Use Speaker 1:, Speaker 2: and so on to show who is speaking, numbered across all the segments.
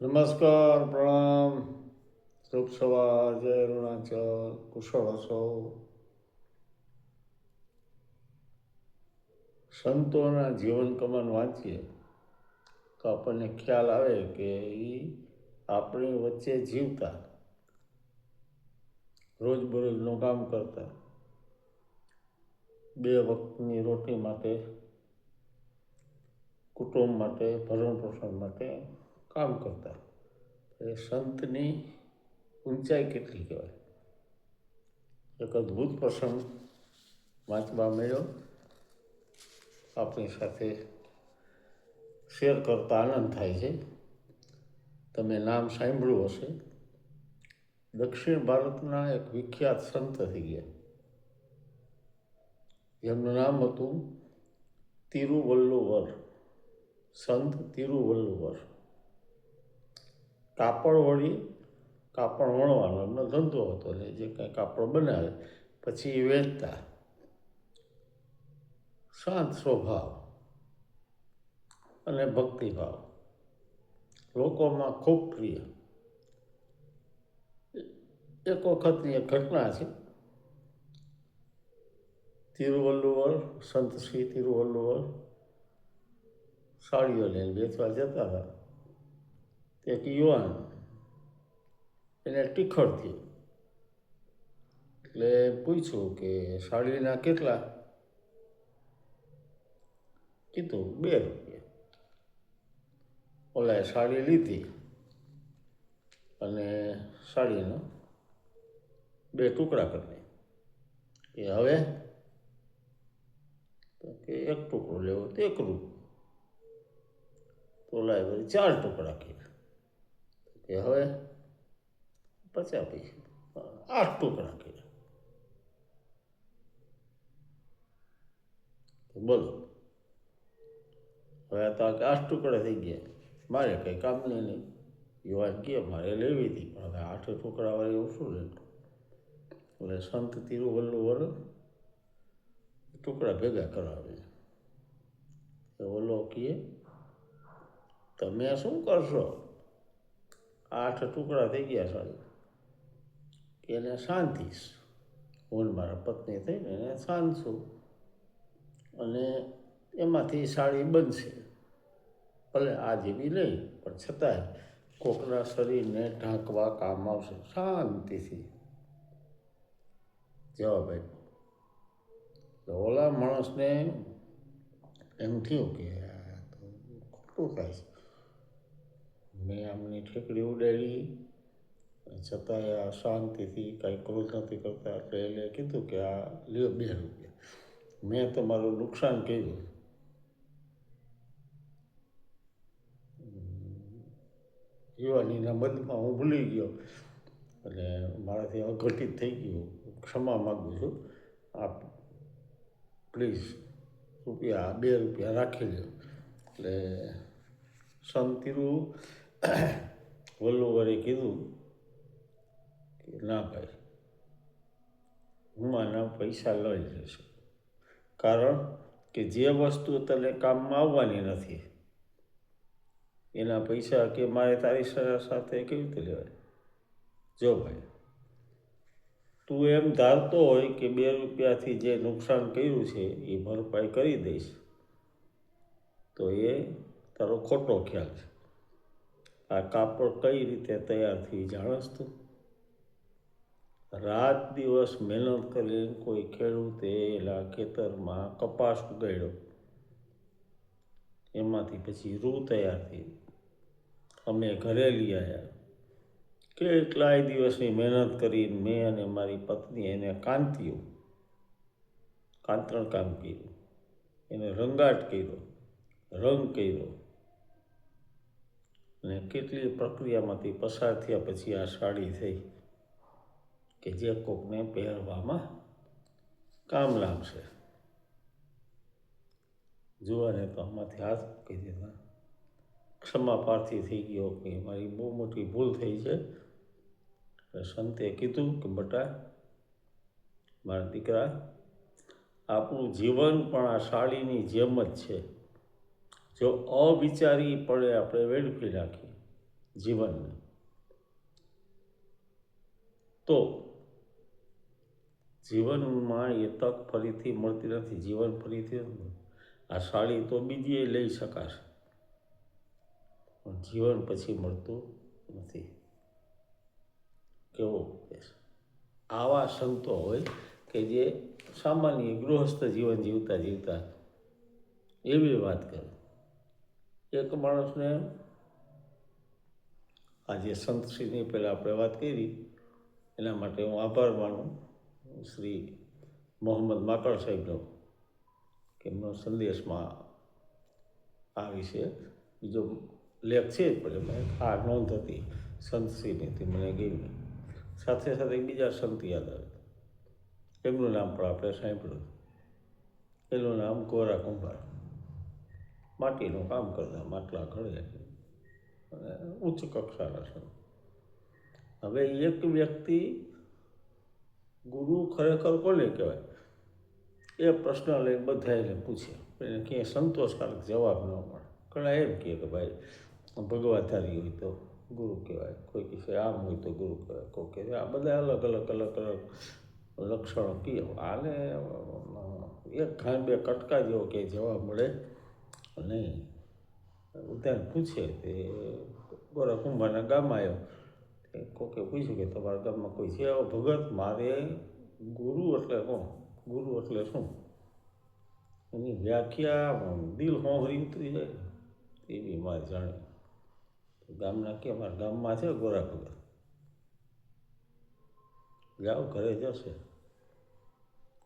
Speaker 1: નમસ્કાર, પ્રણામ. શુભ સવાર, જય અરુણાચલ, કુશળ હશો. સંતોના જીવન કમન વાંચીએ તો આપણને ખ્યાલ આવે કે એ આપણી વચ્ચે જીવતા. રોજબરોજનું કામ કરતા. બે વખતની રોટી માટે, કુટુંબ માટે, ભરણ પોષણ માટે કામ કરતા. એ સંતની ઊંચાઈ કેટલી કહેવાય? એક અદ્ભુત પ્રસંગ વાંચવા મળ્યો. આપણી સાથે શેર કરતા આનંદ થાય છે. તમે નામ સાંભળ્યું હશે. દક્ષિણ ભારતના એક વિખ્યાત સંત થઈ ગયા. જેમનું નામ હતું તિરુવલ્લુવર. સંત તિરુવલ્લુવર. કાપડ વળી કાપડ વણવાનો એમનો ધંધો હતો એટલે જે કાંઈ કાપડ બનાવે, પછી એ વેચતા. શાંત સ્વભાવ અને ભક્તિભાવ. લોકોમાં ખૂબ પ્રિય. એક વખતની એક ઘટના છે. તિરુવલ્લુવર, સંત શ્રી તિરુવલ્લુવર, સાડીઓ લઈને વેચવા જતા હતા. એક યુવાન એને ટીખળ એટલે પૂછ્યું કે સાડીના કેટલા? કીધું, બે રૂપિયા. ઓલાએ સાડી લીધી અને સાડીનો બે ટુકડા કરી એ હવે? કે એક ટુકડો લેવો તો એક રૂપિયો. ઓલાએ વળી ચાર ટુકડા કર્યા. કે હવે પચાસ પૈસા. આઠ ટુકડા કર્યા. બોલો. હવે તો આઠ ટુકડા થઈ ગયા. મારે કંઈ કામ નહીં નહીં યુવાન કહે મારે લેવી હતી, પણ હવે આઠ ટુકડા વાળી હું શું લેતું એટલે સંત તિરુવલ્લુવર ટુકડા ભેગા કરાવે. એ ઓલો કહે તમે શું કરશો? આઠ ટુકડા થઈ ગયા સાડી એને શાંતિશ હું મારા પત્ની થઈને એને શાંતશું અને એમાંથી સાડી બનશે. ભલે આ જેવી નહીં, પણ છતાંય કોકના શરીરને ઢાંકવા કામ આવશે. શાંતિથી. જવાબ આપ્યો. ઓલા માણસને એમ થયું કે ખોટું થાય છે. મેં આમની ઠેકડી ઉડાડી છતાંય આ શાંતિથી કાંઈ ક્રોધ નથી કરતા. એટલે એને કીધું કે આ લ્યો બે રૂપિયા. મેં તમારું નુકસાન કર્યું. યુવાનીના મદમાં હું ભૂલી ગયો. એટલે મારાથી અઘટિત થઈ ગયું. ક્ષમા માગું છું. આપ પ્લીઝ રૂપિયા બે રૂપિયા રાખી લો એટલે સંતિરુ વલ્લુવરે કીધું કે ના ભાઈ, હું આના પૈસા લઈ લઈશ કારણ કે જે વસ્તુ તને કામમાં આવવાની નથી, એના પૈસા કે મારે તારી સાથે કેવી રીતે લેવાય? જો ભાઈ, તું એમ ધારતો હોય કે બે રૂપિયાથી જે નુકસાન કર્યું છે એ ભરપાઈ કરી દઈશ, તો એ તારો ખોટો ખ્યાલ છે. આ કાપડ કઈ રીતે તૈયાર થઈ જાણસ તું? રાત દિવસ મહેનત કરીને કોઈ ખેડૂતે એલા ખેતરમાં કપાસ ઉગાડ્યો. એમાંથી પછી રૂ તૈયાર થઈ. અમે ઘરે લઈ આવ્યા કેટલાય દિવસની મહેનત કરીને મેં અને મારી પત્ની એને કાંત્યું. કાંતરણ કામ કર્યું. એને રંગાટ કર્યો. રંગ કર્યો. અને કેટલી પ્રક્રિયામાંથી પસાર થયા પછી આ સાડી થઈ કે જે કોકને પહેરવામાં કામ લાગશે. જોવાને તો આમાંથી હાથ મૂકી દીધા. ક્ષમા પાર્થી થઈ ગયો કે મારી બહુ મોટી ભૂલ થઈ છે. સંતે કીધું કે બટા, મારા દીકરા, આપણું જીવન પણ આ સાડીની જેમ જ છે. જો અવિચારી પડે આપણે વેડફી રાખીએ જીવનને, તો જીવનમાં એ તક ફરીથી મળતી નથી, જીવન ફરીથી આ સાડી તો બીજી લઈ શકાશે, પણ જીવન પછી મળતું નથી. કેવો આવા સંતો હોય કે જે સામાન્ય ગૃહસ્થ જીવન જીવતા જીવતા એવી વાત કરે. એક માણસને આજે સંતશ્રીની પહેલાં આપણે વાત કરી, એના માટે હું આભાર માનું શ્રી મોહમ્મદ માકડ સાહેબનો એમનો સંદેશમાં આ વિશે બીજો લેખ છે જ પણ એમાં આ નોંધ હતી સંતશ્રીની મને ગઈ સાથે સાથે બીજા સંત યાદ આવે. એમનું નામ પણ આપણે સાંભળ્યું. એનું નામ ગોરા કુંભાર. માટીનું કામ કરતા માટલા ઘડે અને ઉચ્ચ કક્ષાના છે. હવે એક વ્યક્તિ ગુરુ ખરેખર કોને કહેવાય? એ પ્રશ્ન લઈને બધાએ પૂછે. એને ક્યાંય સંતોષકારક જવાબ ન મળે. ઘણા એમ કહે કે ભાઈ ભગવાધારી હોય તો ગુરુ કહેવાય. કોઈ કહે આમ હોય તો ગુરુ કહેવાય. કોઈ કહે આ બધા અલગ અલગ અલગ અલગ લક્ષણો કહે આને એક ઘાન બે કટકા જેવો કે જવાબ મળે. નહીં ઉદાહરણ પૂછે તે ગોરા કુંભારના ગામમાં આવ્યો કોકે પૂછ્યું કે તમારા ગામમાં કોઈ છે? આવો ભગત, મારે ગુરુ એટલે કોણ ગુરુ એટલે શું? એની વ્યાખ્યા દિલ હોંહરી ઉતરી જાય એવી મારે જાણે. ગામના કે, અમારા ગામમાં છે ગોરા ભગત. જાઓ, ઘરે જશે.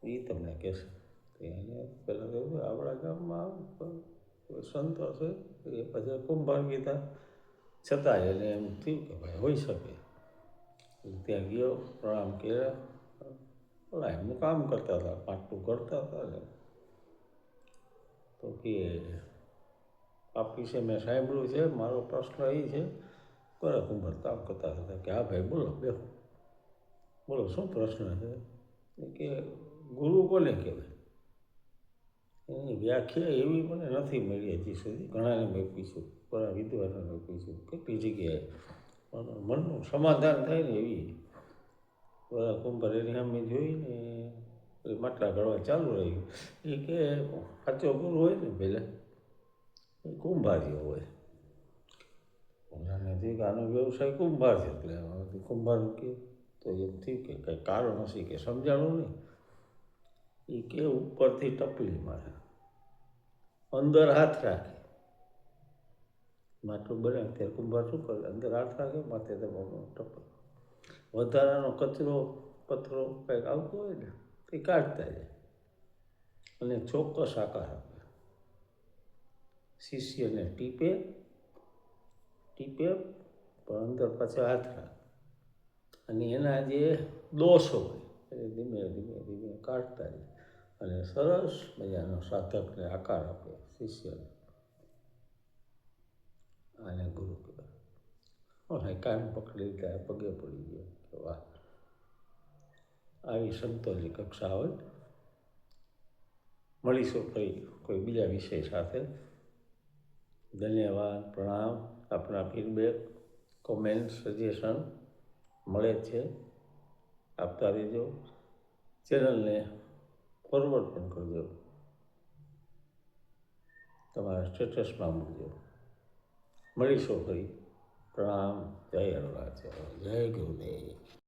Speaker 1: એ તમને કહેશે. એને પહેલાં કહ્યું આપણા ગામમાં કોઈ સંત હશે, એ પછી કુંભાર ગીતા છતાંય એને એમ થયું કે ભાઈ હોઈ શકે. ત્યાં ગયો, પ્રણામ કર્યા. પણ એમનું કામ કરતા હતા પાટલું કરતા હતા ને. તો કે આપ વિશે મેં સાંભળ્યું છે, મારો પ્રશ્ન એ છે કરે કુંભાર કામ કરતા હતા? કે હા ભાઈ, બોલો, બેહો. બોલો, શું પ્રશ્ન છે? કે ગુરુ કોને કહેવાય? એની વ્યાખ્યા એવી મને નથી મળી હજી સુધી. ઘણાને મેં પૂછ્યું, ઘણા વિદ્વાનોને પૂછ્યું કેટલી જગ્યાએ? પણ મનનું સમાધાન થાય ને એવી. બધા કુંભાર એની સામે જોઈને એ માટલા ઘડવા ચાલુ રહ્યું. એ કે, સાચો ગુરુ હોય ને પહેલાં એ કુંભારી હોય. ઓલાને થયું કે આનો વ્યવસાય કુંભાર છે. એટલે કુંભાર કે તો એમ થયું કે કંઈ કારણ હશે કે સમજાણું નહીં. એ કે ઉપરથી ટપલી મારે. અંદર હાથ રાખે. માટલું બને ત્યારે કુંભાર શું કરે? અંદર હાથ રાખે, માથે તમારું ટપલ. વધારાનો કચરો, પથરો કંઈક આવતો હોય ને, એ કાઢતા જાય. અને ચોક્કસ આકાર આપે. શિષ્યને ટીપે ટીપે, પણ અંદર પાછા હાથ રાખે. અને એના જે દોષ હોય એ ધીમે ધીમે ધીમે કાઢતા જાય. અને સરસ મજાનો સાધકને આકાર આપે શિષ્યને. આને ગુરુ કહેવાય હા કામ પકડી લીધા પગે પડી ગયો. વાહ. આવી સંતોની કક્ષા હોય. મળીશું ફરી કોઈ બીજા વિષય સાથે. ધન્યવાદ, પ્રણામ. આપણા ફીડબેક કોમેન્ટ સજેશન મળે છે. આપતા રહેજો. ચેનલને પણ કરજો. તમારા સ્ટેટસમાં મૂકજો. મળીશું ફરી. પ્રણામ. જય અરુણાચલ જય ગુરુદેવ.